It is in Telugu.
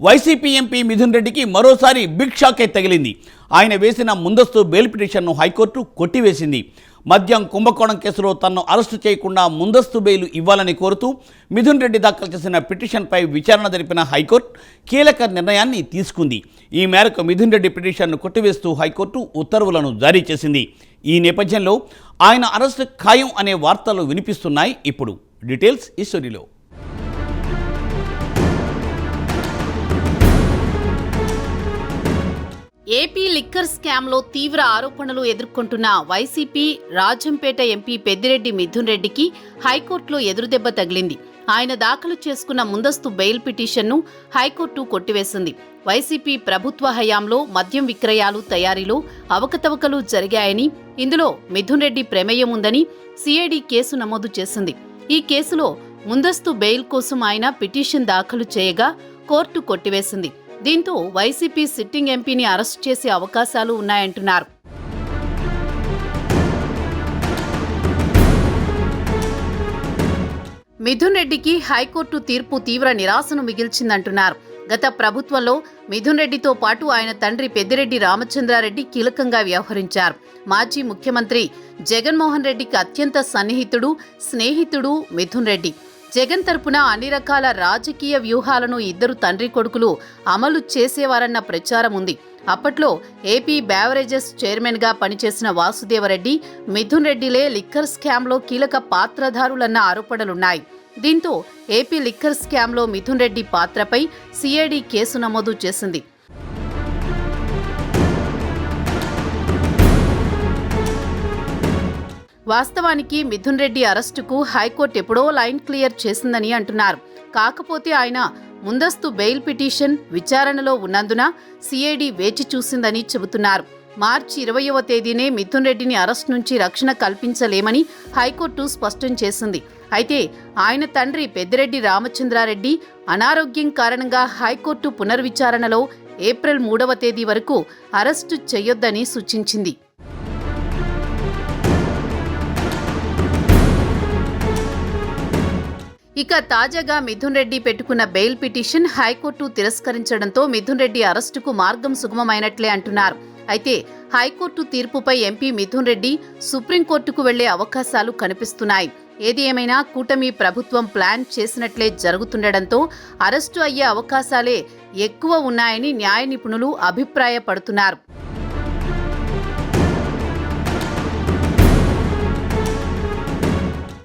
వైసీపీ ఎంపీ మిథున్ రెడ్డికి మరోసారి బిగ్ షాకే తగిలింది. ఆయన వేసిన ముందస్తు బెయిల్ పిటిషన్ను హైకోర్టు కొట్టివేసింది. మద్యం కుంభకోణం కేసులో తనను అరెస్టు చేయకుండా ముందస్తు బెయిల్ ఇవ్వాలని కోరుతూ మిథున్ రెడ్డి దాఖలు చేసిన పిటిషన్పై విచారణ జరిపిన హైకోర్టు కీలక నిర్ణయాన్ని తీసుకుంది. ఈ మేరకు మిథున్ రెడ్డి పిటిషన్ను కొట్టివేస్తూ హైకోర్టు ఉత్తర్వులను జారీ చేసింది. ఈ నేపథ్యంలో ఆయన అరెస్టు ఖాయం అనే వార్తలు వినిపిస్తున్నాయి. ఇప్పుడు డీటెయిల్స్ ఈ స్టోరీలో. ఏపీ లిక్కర్ స్కామ్లో తీవ్ర ఆరోపణలు ఎదుర్కొంటున్న వైసీపీ రాజంపేట ఎంపీ పెద్దిరెడ్డి మిథున్ రెడ్డికి హైకోర్టులో ఎదురుదెబ్బ తగిలింది. ఆయన దాఖలు చేసుకున్న ముందస్తు బెయిల్ పిటిషన్ను హైకోర్టు కొట్టివేసింది. వైసీపీ ప్రభుత్వ హయాంలో మద్యం విక్రయాలు తయారీలో అవకతవకలు జరిగాయని ఇందులో మిథున్ రెడ్డి ప్రమేయం ఉందని సిఐడి కేసు నమోదు చేసింది. ఈ కేసులో ముందస్తు బెయిల్ కోసం ఆయన పిటిషన్ దాఖలు చేయగా కోర్టు కొట్టివేసింది. దీంతో వైసీపీ సిట్టింగ్ ఎంపీని అరెస్ట్ చేసే అవకాశాలు ఉన్నాయంటున్నారు. మిథున్ రెడ్డికి హైకోర్టు తీర్పు తీవ్ర నిరాశను మిగిల్చిందంటున్నారు. గత ప్రభుత్వంలో మిథున్ రెడ్డితో పాటు ఆయన తండ్రి పెద్దిరెడ్డి రామచంద్రారెడ్డి కీలకంగా వ్యవహరించారు. మాజీ ముఖ్యమంత్రి జగన్మోహన్ రెడ్డికి అత్యంత సన్నిహితుడు స్నేహితుడు మిథున్ రెడ్డి. జగన్ తరపున అన్ని రకాల రాజకీయ వ్యూహాలను ఇద్దరు తండ్రి కొడుకులు అమలు చేసేవారన్న ప్రచారం ఉంది. అప్పట్లో ఏపీ బ్యావరేజెస్ చైర్మన్గా పనిచేసిన వాసుదేవరెడ్డి మిథున్ రెడ్డిలే లిక్కర్ స్కామ్లో కీలక పాత్రధారులన్న ఆరోపణలున్నాయి. దీంతో ఏపీ లిక్కర్ స్కామ్లో మిథున్ రెడ్డి పాత్రపై సిఐడి కేసు నమోదు చేసింది. వాస్తవానికి మిథున్ రెడ్డి అరెస్టుకు హైకోర్టు ఎప్పుడో లైన్ క్లియర్ చేసిందని అంటున్నారు. కాకపోతే ఆయన ముందస్తు బెయిల్ పిటిషన్ విచారణలో ఉన్నందున సిఐడి వేచి చూసిందని చెబుతున్నారు. మార్చి ఇరవయవ తేదీనే మిథున్ రెడ్డిని అరెస్ట్ నుంచి రక్షణ కల్పించలేమని హైకోర్టు స్పష్టం చేసింది. అయితే ఆయన తండ్రి పెద్దిరెడ్డి రామచంద్రారెడ్డి అనారోగ్యం కారణంగా హైకోర్టు పునర్విచారణలో ఏప్రిల్ మూడవ తేదీ వరకు అరెస్టు చేయొద్దని సూచించింది. ఇక తాజాగా మిథున్ రెడ్డి పెట్టుకున్న బెయిల్ పిటిషన్ హైకోర్టు తిరస్కరించడంతో మిథున్ రెడ్డి అరెస్టుకు మార్గం సుగమమైనట్లే అంటున్నారు. అయితే హైకోర్టు తీర్పుపై ఎంపీ మిథున్ రెడ్డి సుప్రీంకోర్టుకు వెళ్ళే అవకాశాలు కనిపిస్తున్నాయి. ఏది ఏమైనా కూటమి ప్రభుత్వం ప్లాన్ చేసినట్లే జరుగుతుండటంతో అరెస్టు అయ్యే అవకాశాలే ఎక్కువ ఉన్నాయని న్యాయ నిపుణులు అభిప్రాయపడుతున్నారు.